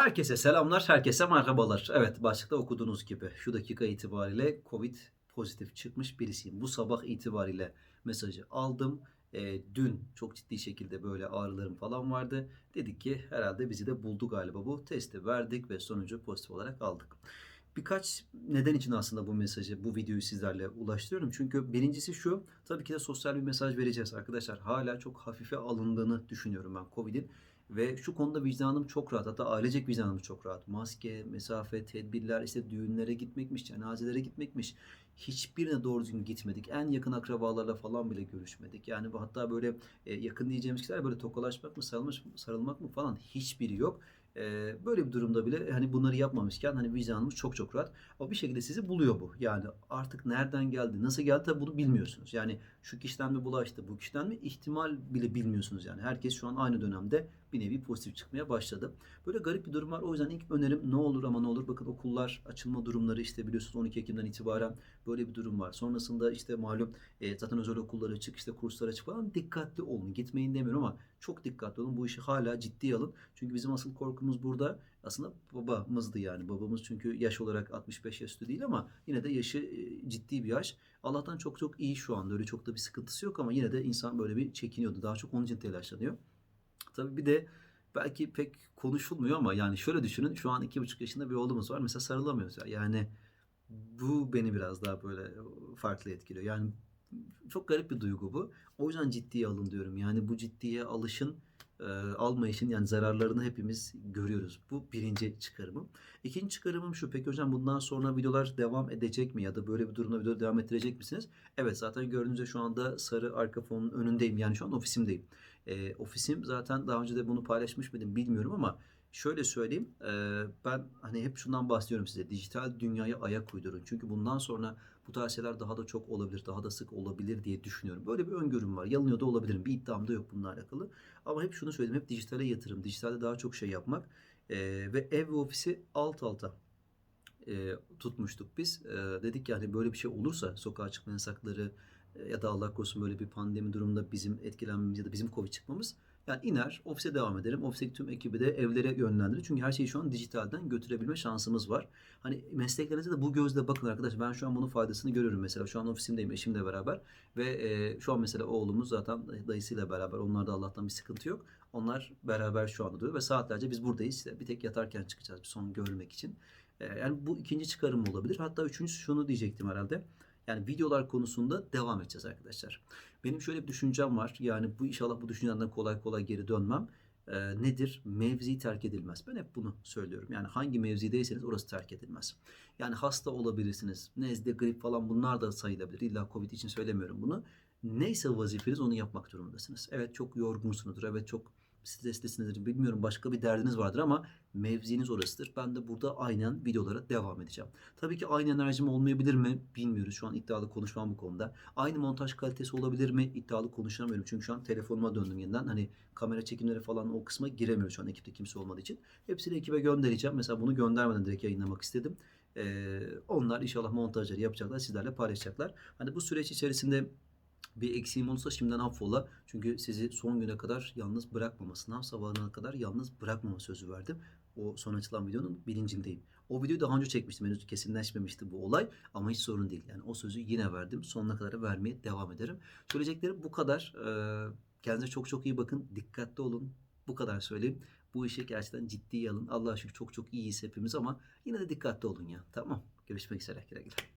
Herkese selamlar, herkese merhabalar. Evet, başlıkta okuduğunuz gibi şu dakika itibariyle Covid pozitif çıkmış birisiyim. Bu sabah itibariyle mesajı aldım. Ee, dün çok ciddi şekilde böyle ağrılarım falan vardı. Dedik ki herhalde bizi de buldu galiba bu. Testi verdik ve sonucu pozitif olarak aldık. Birkaç neden için aslında bu mesajı, bu videoyu sizlerle ulaştırıyorum. Çünkü birincisi şu, tabii ki de sosyal bir mesaj vereceğiz arkadaşlar. Hala çok hafife alındığını düşünüyorum ben Covid'in. Ve şu konuda vicdanım çok rahat. Hatta ailecek vicdanım çok rahat. Maske, mesafe, tedbirler, işte düğünlere gitmekmiş, cenazelere gitmekmiş. Hiçbirine doğru düzgün gitmedik. En yakın akrabalarla falan bile görüşmedik. Yani bu hatta böyle e, yakın diyeceğimiz kişiler böyle tokalaşmak mı, sarılmış, sarılmak mı falan hiçbiri yok. E, böyle bir durumda bile hani bunları yapmamışken hani vicdanımız çok çok rahat. Ama bir şekilde sizi buluyor bu. Yani artık nereden geldi, nasıl geldi tabi bunu bilmiyorsunuz. Yani şu kişiden mi bulaştı, bu kişiden mi ihtimal bile bilmiyorsunuz yani. Herkes şu an aynı dönemde bir nevi pozitif çıkmaya başladı. Böyle garip bir durum var. O yüzden ilk önerim ne olur ama ne olur. Bakın okullar açılma durumları işte biliyorsunuz 12 Ekim'den itibaren böyle bir durum var. Sonrasında işte malum e, zaten özel okullar açık işte kurslar açık falan. Dikkatli olun. Gitmeyin demiyorum ama çok dikkatli olun. Bu işi hala ciddiye alın. Çünkü bizim asıl korkumuz burada aslında babamızdı yani. Babamız çünkü yaş olarak 65 yaş üstü değil ama yine de yaşı e, ciddi bir yaş. Allah'tan çok çok iyi şu anda. Öyle çok da bir sıkıntısı yok ama yine de insan böyle bir çekiniyordu. Daha çok onun için telaşlanıyor. Tabii bir de belki pek konuşulmuyor ama yani şöyle düşünün şu an iki buçuk yaşında bir oğlumuz var mesela sarılamıyoruz ya yani bu beni biraz daha böyle farklı etkiliyor yani çok garip bir duygu bu o yüzden ciddiye alın diyorum yani bu ciddiye alışın e, almayışın yani zararlarını hepimiz görüyoruz. Bu birinci çıkarımım. İkinci çıkarımım şu. Peki hocam bundan sonra videolar devam edecek mi? Ya da böyle bir durumda video devam ettirecek misiniz? Evet zaten gördüğünüzde şu anda sarı arka fonun önündeyim. Yani şu an ofisimdeyim. E, ofisim zaten daha önce de bunu paylaşmış mıydım bilmiyorum ama şöyle söyleyeyim. E, ben hani hep şundan bahsediyorum size. Dijital dünyaya ayak uydurun. Çünkü bundan sonra bu tarz şeyler daha da çok olabilir, daha da sık olabilir diye düşünüyorum. Böyle bir öngörüm var. Yanılıyor da olabilirim. Bir iddiam da yok bununla alakalı. Ama hep şunu söyledim. Hep dijitale yatırım. Dijitalde daha çok şey yapmak. E, ve ev ve ofisi alt alta e, tutmuştuk biz. E, dedik yani böyle bir şey olursa sokağa çıkma yasakları e, ya da Allah korusun böyle bir pandemi durumunda bizim etkilenmemiz ya da bizim Covid çıkmamız yani iner, ofise devam ederim. Ofisteki tüm ekibi de evlere yönlendirir. Çünkü her şeyi şu an dijitalden götürebilme şansımız var. Hani mesleklerinize de bu gözle bakın arkadaş. Ben şu an bunun faydasını görüyorum mesela. Şu an ofisimdeyim eşimle beraber. Ve e, şu an mesela oğlumuz zaten dayısıyla beraber. Onlarda Allah'tan bir sıkıntı yok. Onlar beraber şu anda duruyor ve saatlerce biz buradayız. İşte bir tek yatarken çıkacağız bir son görmek için. E, yani bu ikinci çıkarım olabilir. Hatta üçüncüsü şunu diyecektim herhalde. Yani videolar konusunda devam edeceğiz arkadaşlar. Benim şöyle bir düşüncem var. Yani bu inşallah bu düşünceden kolay kolay geri dönmem. Ee, nedir? Mevzi terk edilmez. Ben hep bunu söylüyorum. Yani hangi mevzideyseniz orası terk edilmez. Yani hasta olabilirsiniz. Nezle, grip falan bunlar da sayılabilir. İlla Covid için söylemiyorum bunu. Neyse vazifeniz onu yapmak durumundasınız. Evet çok yorgunsunuzdur. Evet çok streslisinizdir. Bilmiyorum başka bir derdiniz vardır ama mevziniz orasıdır. Ben de burada aynen videolara devam edeceğim. Tabii ki aynı enerjim olmayabilir mi bilmiyoruz. Şu an iddialı konuşmam bu konuda. Aynı montaj kalitesi olabilir mi iddialı konuşamıyorum. Çünkü şu an telefonuma döndüm yeniden. Hani kamera çekimleri falan o kısma giremiyor şu an ekipte kimse olmadığı için. Hepsini ekibe göndereceğim. Mesela bunu göndermeden direkt yayınlamak istedim. Ee, onlar inşallah montajları yapacaklar. Sizlerle paylaşacaklar. Hani bu süreç içerisinde bir eksiğim olursa şimdiden affola. Çünkü sizi son güne kadar yalnız bırakmama, sınav sabahına kadar yalnız bırakmama sözü verdim. O son açılan videonun bilincindeyim. O videoyu daha önce çekmiştim. Henüz kesinleşmemişti bu olay. Ama hiç sorun değil. Yani o sözü yine verdim. Sonuna kadar vermeye devam ederim. Söyleyeceklerim bu kadar. Ee, kendinize çok çok iyi bakın. Dikkatli olun. Bu kadar söyleyeyim. Bu işi gerçekten ciddiye alın. Allah'a şükür çok çok iyiyiz hepimiz ama yine de dikkatli olun ya. Tamam. Görüşmek üzere. Güle güle.